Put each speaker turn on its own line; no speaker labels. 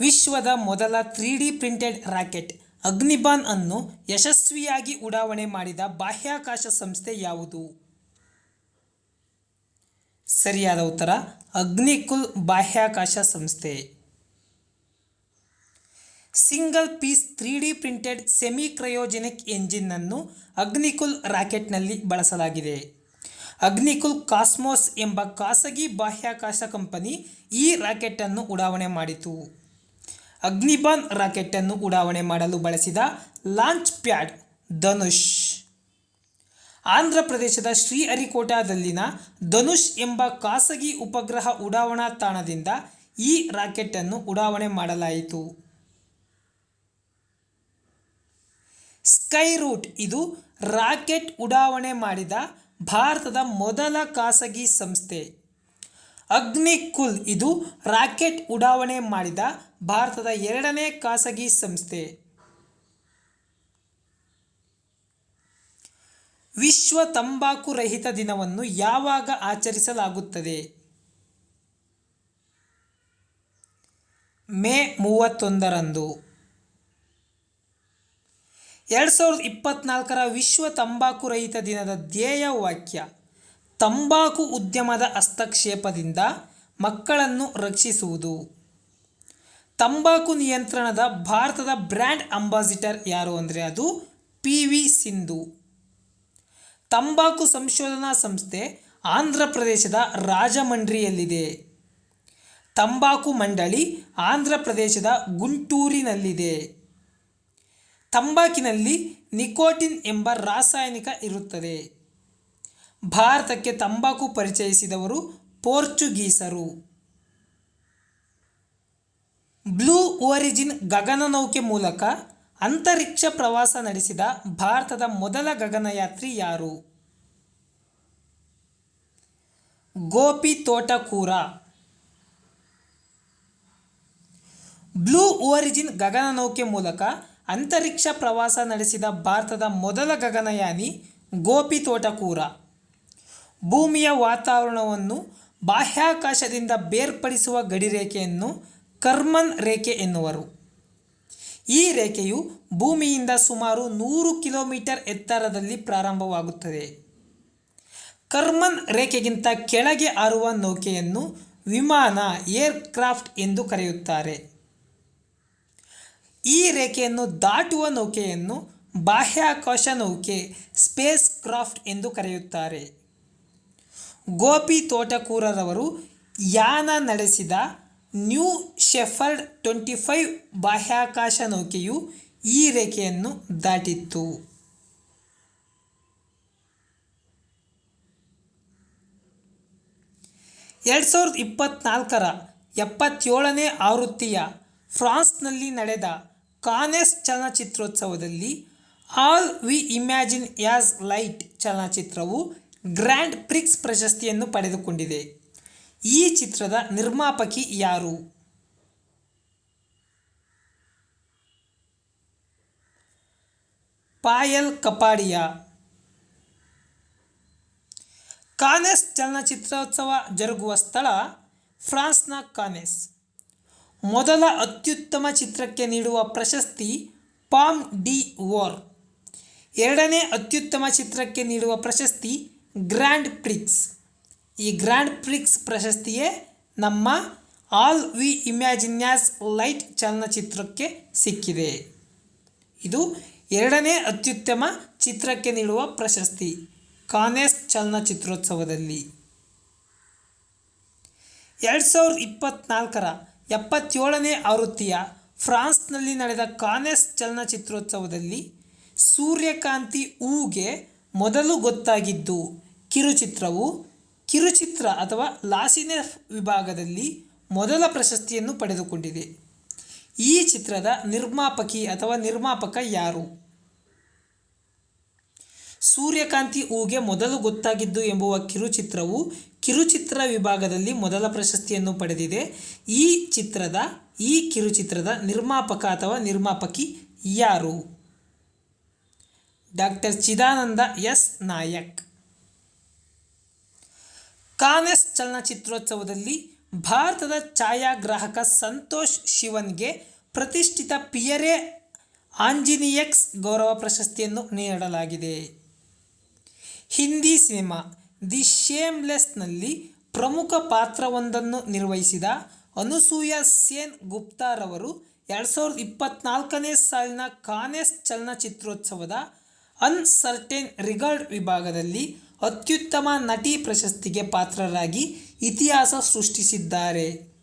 ವಿಶ್ವದ ಮೊದಲ three D printed rocket. Agnibaan ಅನ್ನು ಯಶಸ್ವಿಯಾಗಿ ಉಡಾವಣೆ ಮಾಡಿದ ಬಾಹ್ಯಾಕಾಶ ಸಂಸ್ಥೆ ಯಾವುದು? ಸರಿಯಾದ ಉತ್ತರ, ಅಗ್ನಿಕುಲ್ ಬಾಹ್ಯಾಕಾಶ ಸಂಸ್ಥೆ. Single piece three D printed semi cryogenic engine ಅನ್ನು ಅಗ್ನಿಕುಲ್ ರಾಕೆಟ್ನಲ್ಲಿ ಬಳಸಲಾಗಿದೆ. ಅಗ್ನಿಕುಲ್ ಕಾಸ್ಮೋಸ್ ಎಂಬ ಖಾಸಗಿ ಬಾಹ್ಯಾಕಾಶ ಕಂಪನಿ ಈ ರಾಕೆಟನ್ನು ಉಡಾವಣೆ ಮಾಡಿತು. ಅಗ್ನಿಬಾನ್ ರಾಕೆಟನ್ನು ಉಡಾವಣೆ ಮಾಡಲು ಬಳಸಿದ ಲಾಂಚ್ ಪ್ಯಾಡ್, ಧನುಷ್. ಆಂಧ್ರ ಪ್ರದೇಶದ ಶ್ರೀಹರಿಕೋಟಾದಲ್ಲಿನ ಧನುಷ್ ಎಂಬ ಖಾಸಗಿ ಉಪಗ್ರಹ ಉಡಾವಣಾ ತಾಣದಿಂದ ಈ ರಾಕೆಟನ್ನು ಉಡಾವಣೆ ಮಾಡಲಾಯಿತು. ಸ್ಕೈ ರೂಟ್ ಇದು ರಾಕೆಟ್ ಉಡಾವಣೆ ಮಾಡಿದ ಭಾರತದ ಮೊದಲ ಖಾಸಗಿ ಸಂಸ್ಥೆ. ಅಗ್ನಿಕುಲ್ ಇದು ರಾಕೆಟ್ ಉಡಾವಣೆ ಮಾಡಿದ ಭಾರತದ ಎರಡನೇ ಖಾಸಗಿ ಸಂಸ್ಥೆ. ವಿಶ್ವ ತಂಬಾಕು ರಹಿತ ದಿನವನ್ನು ಯಾವಾಗ ಆಚರಿಸಲಾಗುತ್ತದೆ? ಮೇ ಮೂವತ್ತೊಂದರಂದು. ಎರಡು ಸಾವಿರದ ಇಪ್ಪತ್ನಾಲ್ಕರ ವಿಶ್ವ ತಂಬಾಕು ರಹಿತ ದಿನದ ಧ್ಯೇಯ ವಾಕ್ಯ. ತಂಬಾಕು ಉದ್ಯಮದ ಹಸ್ತಕ್ಷೇಪದಿಂದ ಮಕ್ಕಳನ್ನು ರಕ್ಷಿಸುವುದು. ತಂಬಾಕು ನಿಯಂತ್ರಣದ ಭಾರತದ ಬ್ರ್ಯಾಂಡ್ ಅಂಬಾಸಿಟರ್ ಯಾರು ಅಂದರೆ ಅದು ಪಿ ವಿ ಸಿಂಧು. ತಂಬಾಕು ಸಂಶೋಧನಾ ಸಂಸ್ಥೆ ಆಂಧ್ರ ಪ್ರದೇಶದ ರಾಜಮಂಡ್ರಿಯಲ್ಲಿದೆ. ತಂಬಾಕು ಮಂಡಳಿ ಆಂಧ್ರ ಪ್ರದೇಶದ ಗುಂಟೂರಿನಲ್ಲಿದೆ. ತಂಬಾಕಿನಲ್ಲಿ ನಿಕೋಟಿನ್ ಎಂಬ ರಾಸಾಯನಿಕ ಇರುತ್ತದೆ. ಭಾರತಕ್ಕೆ ತಂಬಾಕು ಪರಿಚಯಿಸಿದವರು ಪೋರ್ಚುಗೀಸರು. ಬ್ಲೂ ಓರಿಜಿನ್ ಗಗನನೌಕೆ ಮೂಲಕ ಅಂತರಿಕ್ಷ ಪ್ರವಾಸ ನಡೆಸಿದ ಭಾರತದ ಮೊದಲ ಗಗನಯಾತ್ರಿ ಯಾರು? ಗೋಪಿ ತೋಟಕೂರ. ಬ್ಲೂ ಓರಿಜಿನ್ ಗಗನನೌಕೆ ಮೂಲಕ ಅಂತರಿಕ್ಷ ಪ್ರವಾಸ ನಡೆಸಿದ ಭಾರತದ ಮೊದಲ ಗಗನಯಾನಿ ಗೋಪಿ ತೋಟಕೂರ. ಭೂಮಿಯ ವಾತಾವರಣವನ್ನು ಬಾಹ್ಯಾಕಾಶದಿಂದ ಬೇರ್ಪಡಿಸುವ ಗಡಿರೇಖೆಯನ್ನು ಕರ್ಮನ್ ರೇಖೆ ಎನ್ನುವರು. ಈ ರೇಖೆಯು ಭೂಮಿಯಿಂದ ಸುಮಾರು ನೂರು ಕಿಲೋಮೀಟರ್ ಎತ್ತರದಲ್ಲಿ ಪ್ರಾರಂಭವಾಗುತ್ತದೆ. ಕರ್ಮನ್ ರೇಖೆಗಿಂತ ಕೆಳಗೆ ಹಾರುವ ನೌಕೆಯನ್ನು ವಿಮಾನ, ಏರ್ಕ್ರಾಫ್ಟ್ ಎಂದು ಕರೆಯುತ್ತಾರೆ. ಈ ರೇಖೆಯನ್ನು ದಾಟುವ ನೌಕೆಯನ್ನು ಬಾಹ್ಯಾಕಾಶ ನೌಕೆ ಸ್ಪೇಸ್ ಕ್ರಾಫ್ಟ್ ಎಂದು ಕರೆಯುತ್ತಾರೆ. ಗೋಪಿ ತೋಟಕೂರರವರು ಯಾನ ನಡೆಸಿದ ನ್ಯೂ ಶೆಫರ್ಡ್ ಟ್ವೆಂಟಿ ಫೈವ್ ಬಾಹ್ಯಾಕಾಶ ನೌಕೆಯು ಈ ರೇಖೆಯನ್ನು ದಾಟಿತ್ತು. ಎರಡು ಸಾವಿರದ ಇಪ್ಪತ್ತ್ನಾಲ್ಕರ ಎಪ್ಪತ್ತೇಳನೇ ಆವೃತ್ತಿಯ ಫ್ರಾನ್ಸ್ನಲ್ಲಿ ನಡೆದ Cannes ಚಲನಚಿತ್ರೋತ್ಸವದಲ್ಲಿ all we imagine as light ಚಲನಚಿತ್ರವು ಗ್ರ್ಯಾಂಡ್ ಪ್ರಿಕ್ಸ್ ಪ್ರಶಸ್ತಿಯನ್ನು ಪಡೆದುಕೊಂಡಿದೆ. ಈ ಚಿತ್ರದ ನಿರ್ಮಾಪಕಿ ಯಾರು? ಪಾಯಲ್ ಕಪಾಡಿಯಾ. ಕಾನೆಸ್ ಚಲನಚಿತ್ರೋತ್ಸವ ಜರುಗುವ ಸ್ಥಳ ಫ್ರಾನ್ಸ್ನ ಕಾನೆಸ್. ಮೊದಲ ಅತ್ಯುತ್ತಮ ಚಿತ್ರಕ್ಕೆ ನೀಡುವ ಪ್ರಶಸ್ತಿ ಪಾಮ್ ಡಿ ವೋರ್. ಎರಡನೇ ಅತ್ಯುತ್ತಮ ಚಿತ್ರಕ್ಕೆ ನೀಡುವ ಪ್ರಶಸ್ತಿ ಗ್ರ್ಯಾಂಡ್ ಪ್ರಿಕ್ಸ್ ಈ ಗ್ರ್ಯಾಂಡ್ ಪ್ರಿಕ್ಸ್ ಪ್ರಶಸ್ತಿಯೇ ನಮ್ಮ all we imagine as light ಚಲನಚಿತ್ರಕ್ಕೆ ಸಿಕ್ಕಿದೆ. ಇದು ಎರಡನೇ ಅತ್ಯುತ್ತಮ ಚಿತ್ರಕ್ಕೆ ನೀಡುವ ಪ್ರಶಸ್ತಿ. ಕಾನೆಸ್ ಚಲನಚಿತ್ರೋತ್ಸವದಲ್ಲಿ. ಎರಡು ಸಾವಿರದ ಇಪ್ಪತ್ತ್ನಾಲ್ಕರ ಎಪ್ಪತ್ತೇಳನೇ ಆವೃತ್ತಿಯ ಫ್ರಾನ್ಸ್ನಲ್ಲಿ ನಡೆದ ಕಾನೆಸ್ ಚಲನಚಿತ್ರೋತ್ಸವದಲ್ಲಿ ಸೂರ್ಯಕಾಂತಿ ಹೂಗೆ ಮೊದಲು ಗೊತ್ತಾಗಿದ್ದು ಕಿರುಚಿತ್ರವು ಕಿರುಚಿತ್ರ ಅಥವಾ ಲಾಸಿನೆಫ್ ವಿಭಾಗದಲ್ಲಿ ಮೊದಲ ಪ್ರಶಸ್ತಿಯನ್ನು ಪಡೆದುಕೊಂಡಿದೆ. ಈ ಚಿತ್ರದ ನಿರ್ಮಾಪಕಿ ಅಥವಾ ನಿರ್ಮಾಪಕ ಯಾರು? ಸೂರ್ಯಕಾಂತಿ ಹೂಗೆ ಮೊದಲು ಗೊತ್ತಾಗಿದ್ದು ಎಂಬುವ ಕಿರುಚಿತ್ರವು ಕಿರುಚಿತ್ರ ವಿಭಾಗದಲ್ಲಿ ಮೊದಲ ಪ್ರಶಸ್ತಿಯನ್ನು ಪಡೆದಿದೆ. ಈ ಚಿತ್ರದ, ಈ ಕಿರುಚಿತ್ರದ ನಿರ್ಮಾಪಕ ಅಥವಾ ನಿರ್ಮಾಪಕಿ ಯಾರು? Doctor Chidananda S Naik. Cannes ಚಲನಚಿತ್ರೋತ್ಸವದಲ್ಲಿ ಭಾರತದ ಛಾಯಾಗ್ರಾಹಕ ಸಂತೋಷ್ ಶಿವನ್ಗೆ ಪ್ರತಿಷ್ಠಿತ ಪಿಯರೆ ಆಂಜಿನಿಯಕ್ಸ್ ಗೌರವ ಪ್ರಶಸ್ತಿಯನ್ನು ನೀಡಲಾಗಿದೆ. ಹಿಂದಿ ಸಿನಿಮಾ ದಿ ಶೇಮ್ಲೆಸ್ನಲ್ಲಿ ಪ್ರಮುಖ ಪಾತ್ರವೊಂದನ್ನು ನಿರ್ವಹಿಸಿದ ಅನುಸೂಯ ಸೇನ್ ಗುಪ್ತಾರವರು ಎರಡು ಸಾವಿರದ ಇಪ್ಪತ್ತ್ನಾಲ್ಕನೇ ಸಾಲಿನ ಕಾನೆಸ್ ಚಲನಚಿತ್ರೋತ್ಸವದ ಅನ್ಸರ್ಟೇನ್ ರಿಗಾರ್ಡ್ ವಿಭಾಗದಲ್ಲಿ ಅತ್ಯುತ್ತಮ ನಟಿ ಪ್ರಶಸ್ತಿಗೆ ಪಾತ್ರರಾಗಿ ಇತಿಹಾಸ ಸೃಷ್ಟಿಸಿದ್ದಾರೆ.